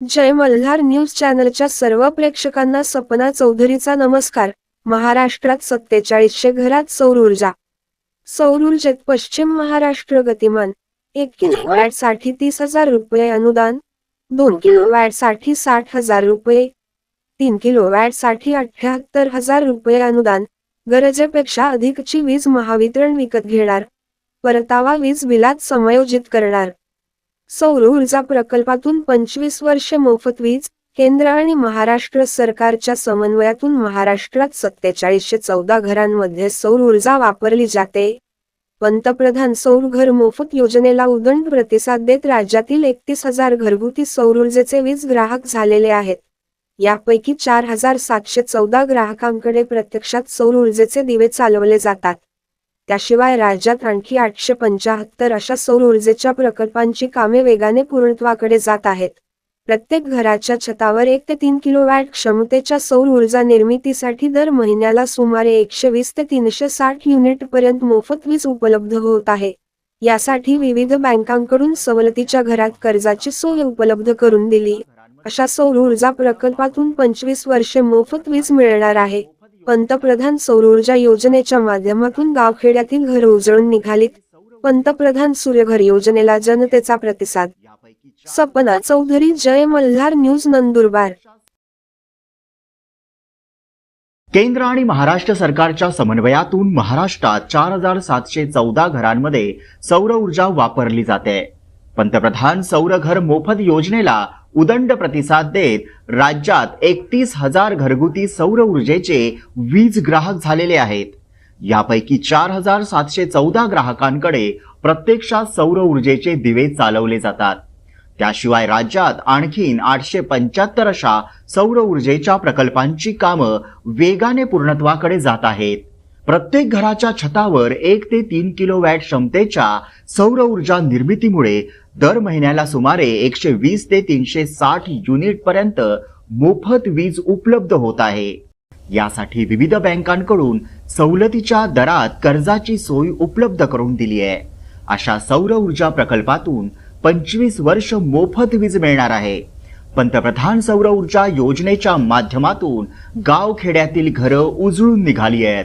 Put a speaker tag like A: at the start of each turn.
A: जय Malhar news चॅनलच्या सर्व प्रेक्षकांना सपना चौधरीचा नमस्कार. महाराष्ट्रात सत्तेचाळीसशे घरात सौर ऊर्जा. सौर ऊर्जेत पश्चिम महाराष्ट्र गतिमान. एक किलो वॅटसाठी तीस हजार रुपये अनुदान. दोन किलो वॅटसाठी साठ हजार रुपये. तीन किलो वॅटसाठी अठ्याहत्तर हजार रुपये अनुदान. गरजेपेक्षा अधिकची वीज महावितरण विकत घेणार. परतावा वीज बिलात समायोजित करणार. सौर ऊर्जा प्रकल्पातून पंचवीस वर्षे मोफत वीज केंद्र आणि महाराष्ट्र सरकारच्या समन्वयातून महाराष्ट्रात सत्तेचाळीसशे चौदा घरांमध्ये सौर ऊर्जा वापरली जाते. पंतप्रधान सौर घर मोफत योजनेला उदंड प्रतिसाद देत राज्यातील एकतीस हजार घरगुती सौर ऊर्जेचे वीज ग्राहक झालेले आहेत. यापैकी चार हजार सातशे चौदा ग्राहकांकडे प्रत्यक्षात सौर ऊर्जेचे दिवे चालवले जातात. त्याशिवाय राज्यात आणखी आठशे पंचाहत्तर अशा सौर ऊर्जेच्या प्रकल्पांची कामे वेगाने पूर्णत्वाकडे जात आहेत. प्रत्येक घराच्या छतावर एक ते तीन किलोवॅट क्षमतेच्या सौर ऊर्जा निर्मितीसाठी दर महिन्याला सुमारे एकशे वीस ते तीनशे साठ युनिट पर्यंत मोफत वीज उपलब्ध होत आहे. यासाठी विविध बँकांकडून सवलतीच्या घरात कर्जाची सोय उपलब्ध करून दिली. अशा सौर ऊर्जा प्रकल्पातून पंचवीस वर्षे मोफत वीज मिळणार आहे. पंतप्रधान सौर ऊर्जा योजनेच्या माध्यमातून गावखेड्यातील घर उजळून निघालीत. पंतप्रधान सूर्यघर योजनेला जनतेचा प्रतिसाद. सपना चौधरी जय मल्हार न्यूज नंदुरबार.
B: केंद्र आणि महाराष्ट्र सरकारच्या समन्वयातून महाराष्ट्रात चार हजार सातशे चौदा घरांमध्ये सौर ऊर्जा वापरली जाते. पंतप्रधान सौर घर मोफत योजनेला उदंड प्रतिसाद देत राज्यात एकतीस हजार घरगुती सौर ऊर्जेचे वीज ग्राहक झालेले आहेत. यापैकी चार हजार सातशे चौदा ग्राहकांकडे प्रत्यक्षात सौर ऊर्जेचे दिवे चालवले जातात. त्याशिवाय राज्यात आणखीन आठशे पंच्याहत्तर अशा सौर ऊर्जेच्या प्रकल्पांची कामं वेगाने पूर्णत्वाकडे जात आहेत. प्रत्येक घराच्या छतावर एक ते तीन किलोवॅट क्षमतेच्या सौर ऊर्जा निर्मितीमुळे दर महिन्याला सुमारे एकशे वीस ते तीनशे साठ युनिट पर्यंत मोफत वीज उपलब्ध होत आहे. यासाठी विविध बँकांकडून सवलतीच्या दरात कर्जाची सोय उपलब्ध करून दिली आहे. अशा सौर ऊर्जा प्रकल्पातून पंचवीस वर्ष मोफत वीज मिळणार आहे. पंतप्रधान सौर ऊर्जा योजनेच्या माध्यमातून गावखेड्यातील घरं उजळून निघाली आहेत.